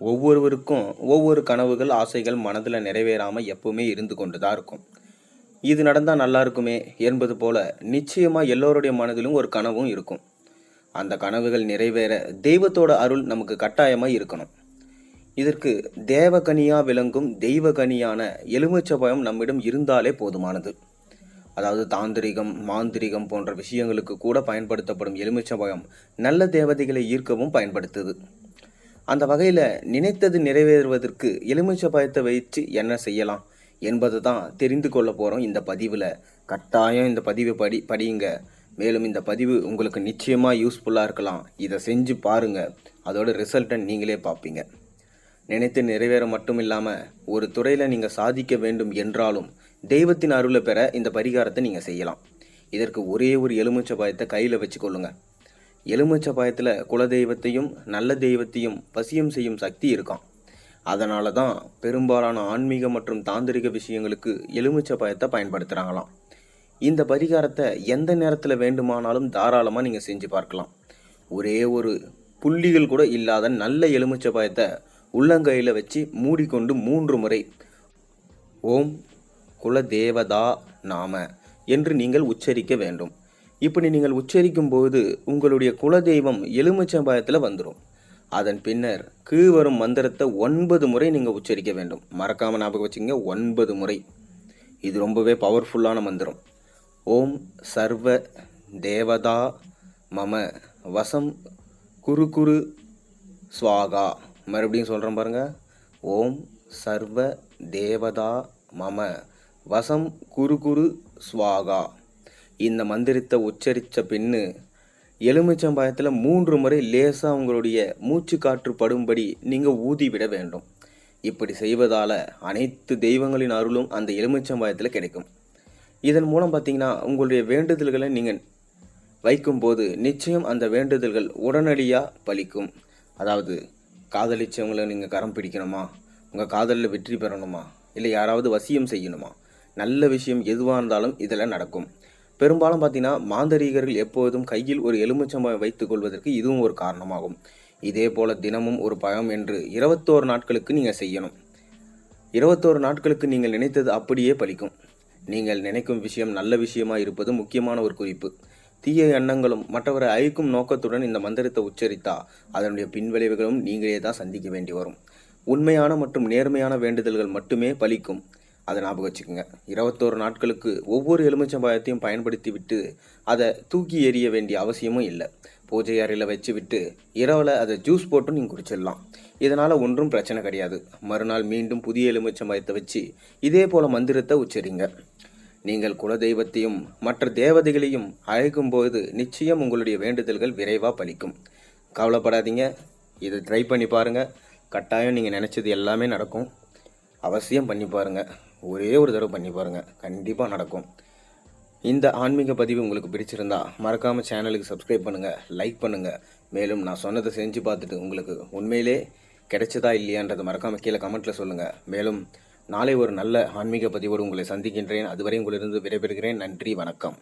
ஒவ்வொருவருக்கும் ஒவ்வொரு கனவுகள் ஆசைகள் மனதில் நிறைவேறாமல் எப்பவுமே இருந்து கொண்டு தான் இருக்கும். இது நடந்தால் நல்லா இருக்குமே என்பது போல நிச்சயமாக எல்லோருடைய மனதிலும் ஒரு கனவும் இருக்கும். அந்த கனவுகள் நிறைவேற தெய்வத்தோட அருள் நமக்கு கட்டாயமாக இருக்கணும். இதற்கு தேவகனியாக விளங்கும் தெய்வகனியான எலுமிச்சபயம் நம்மிடம் இருந்தாலே போதுமானது. அதாவது தாந்திரிகம் மாந்திரிகம் போன்ற விஷயங்களுக்கு கூட பயன்படுத்தப்படும் எலுமிச்சபயம் நல்ல தேவதைகளை ஈர்க்கவும் பயன்படுத்துது. அந்த வகையில் நினைத்தது நிறைவேறுவதற்கு எலுமிச்சபயத்தை வைத்து என்ன செய்யலாம் என்பதை தான் தெரிந்து கொள்ள போகிறோம் இந்த பதிவில். கட்டாயம் இந்த பதிவை படி படியுங்க. மேலும் இந்த பதிவு உங்களுக்கு நிச்சயமாக யூஸ்ஃபுல்லாக இருக்கலாம். இதை செஞ்சு பாருங்கள் அதோட ரிசல்ட்டை நீங்களே பார்ப்பீங்க. நினைத்து நிறைவேற மட்டும் இல்லாமல் ஒரு துறையில் நீங்கள் சாதிக்க வேண்டும் என்றாலும் தெய்வத்தின் அருளை பெற இந்த பரிகாரத்தை நீங்கள் செய்யலாம். இதற்கு ஒரே ஒரு எலுமிச்சை பாயத்தை கையில் வச்சுக்கொள்ளுங்கள் எலுமிச்சை பாயத்தில் குலதெய்வத்தையும் நல்ல தெய்வத்தையும் வசியம் செய்யும் சக்தி இருக்கான் அதனால தான் பெரும்பாலான ஆன்மீக மற்றும் தாந்திரிக விஷயங்களுக்கு எலுமிச்சை பாயத்தை பயன்படுத்துகிறாங்களாம் இந்த பரிகாரத்தை எந்த நேரத்தில் வேண்டுமானாலும் தாராளமாக நீங்கள் செஞ்சு பார்க்கலாம். ஒரே ஒரு புள்ளிகள் கூட இல்லாத நல்ல எலுமிச்சை பாயத்தை உள்ளங்கையில் வச்சு மூடிக்கொண்டு மூன்று முறை ஓம் குலதேவதா நாம என்று நீங்கள் உச்சரிக்க வேண்டும். இப்படி நீங்கள் உச்சரிக்கும் போது உங்களுடைய குலதெய்வம் எலுமிச்சம்பாயத்தில் வந்துடும் அதன் பின்னர் கீழ்வரும் மந்திரத்தை ஒன்பது முறை நீங்கள் உச்சரிக்க வேண்டும். மறக்காமல் ஞாபகம் வச்சுங்க ஒன்பது முறை. இது ரொம்பவே பவர்ஃபுல்லான மந்திரம். ஓம் சர்வ தேவதா மம வசம் குரு குரு ஸ்வாகா மறுபடியும் சொல்கிறேன் பாருங்கள் ஓம் சர்வ தேவதா மம வசம் குரு குரு ஸ்வாகா இந்த மந்திரத்தை உச்சரித்த பின்னு எலுமிச்சம்பாயத்தில் மூன்று முறை லேசாக உங்களுடைய மூச்சு காற்று படும்படி நீங்கள் ஊதிவிட வேண்டும். இப்படி செய்வதால் அனைத்து தெய்வங்களின் அருளும் அந்த எலுமிச்சம்பாயத்தில் கிடைக்கும். இதன் மூலம் பார்த்தீங்கன்னா உங்களுடைய வேண்டுதல்களை நீங்கள் வைக்கும்போது நிச்சயம் அந்த வேண்டுதல்கள் உடனடியாக பலிக்கும். அதாவது காதலிச்சவங்களை நீங்கள் கரம் பிடிக்கணுமா? உங்கள் காதலில் வெற்றி பெறணுமா? இல்லை யாராவது வசியம் செய்யணுமா? நல்ல விஷயம் எதுவாக இருந்தாலும் இதில் நடக்கும். பெரும்பாலும் பார்த்தீங்கன்னா மாந்தரீகர்கள் எப்போதும் கையில் ஒரு எலுமிச்சம்பழம் வைத்துக் கொள்வதற்கு இதுவும் ஒரு காரணமாகும். இதே போல தினமும் ஒரு பழம் என்று இருபத்தோரு நாட்களுக்கு நீங்கள் செய்யணும். இருபத்தோரு நாட்களுக்கு நீங்கள் நினைத்தது அப்படியே பலிக்கும் நீங்கள் நினைக்கும் விஷயம் நல்ல விஷயமா இருப்பது முக்கியமான ஒரு குறிப்பு. தீய எண்ணங்களும் மற்றவரை அழிக்கும் நோக்கத்துடன் இந்த மந்திரத்தை உச்சரித்தா அதனுடைய பின்விளைவுகளும் நீங்களே தான் சந்திக்க வேண்டி வரும். உண்மையான மற்றும் நேர்மையான வேண்டுதல்கள் மட்டுமே பலிக்கும் அதை ஞாபகம் வச்சுக்கோங்க. இருபத்தோரு நாட்களுக்கு ஒவ்வொரு எலுமிச்சம்பழத்தையும் பயன்படுத்தி விட்டு அதை தூக்கி எறிய வேண்டிய அவசியமும் இல்லை. பூஜை அறையில் வச்சு விட்டு இரவில் அதை ஜூஸ் போட்டு நீங்கள் குடிச்சிடலாம். இதனால் ஒன்றும் பிரச்சனை கிடையாது. மறுநாள் மீண்டும் புதிய எலுமிச்சம்பழத்தை வச்சு இதே போல் மந்திரத்தை உச்சரிங்க. நீங்கள் குலதெய்வத்தையும் மற்ற தேவதைகளையும் அழைக்கும் போது நிச்சயம் உங்களுடைய வேண்டுதல்கள் விரைவாக பலிக்கும். கவலைப்படாதீங்க. இதை ட்ரை பண்ணி பாருங்கள் கட்டாயம் நீங்கள் நினச்சது எல்லாமே நடக்கும். அவசியம் பண்ணி பாருங்கள் ஒரே ஒரு தடவை பண்ணி பாருங்கள் கண்டிப்பாக நடக்கும். இந்த ஆன்மீக பதிவு உங்களுக்கு பிடிச்சிருந்தா மறக்காமல் சேனலுக்கு சப்ஸ்கிரைப் பண்ணுங்கள் லைக் பண்ணுங்கள் மேலும் நான் சொன்னதை செஞ்சு பார்த்துட்டு உங்களுக்கு உண்மையிலே கிடைச்சதா இல்லையான்றதை மறக்காமல் கீழே கமெண்ட்டில் சொல்லுங்கள் மேலும் நாளை ஒரு நல்ல ஆன்மீக பதிவோடு உங்களை சந்திக்கின்றேன். அதுவரை உங்களிருந்து விடைபெறுகிறேன். நன்றி வணக்கம்.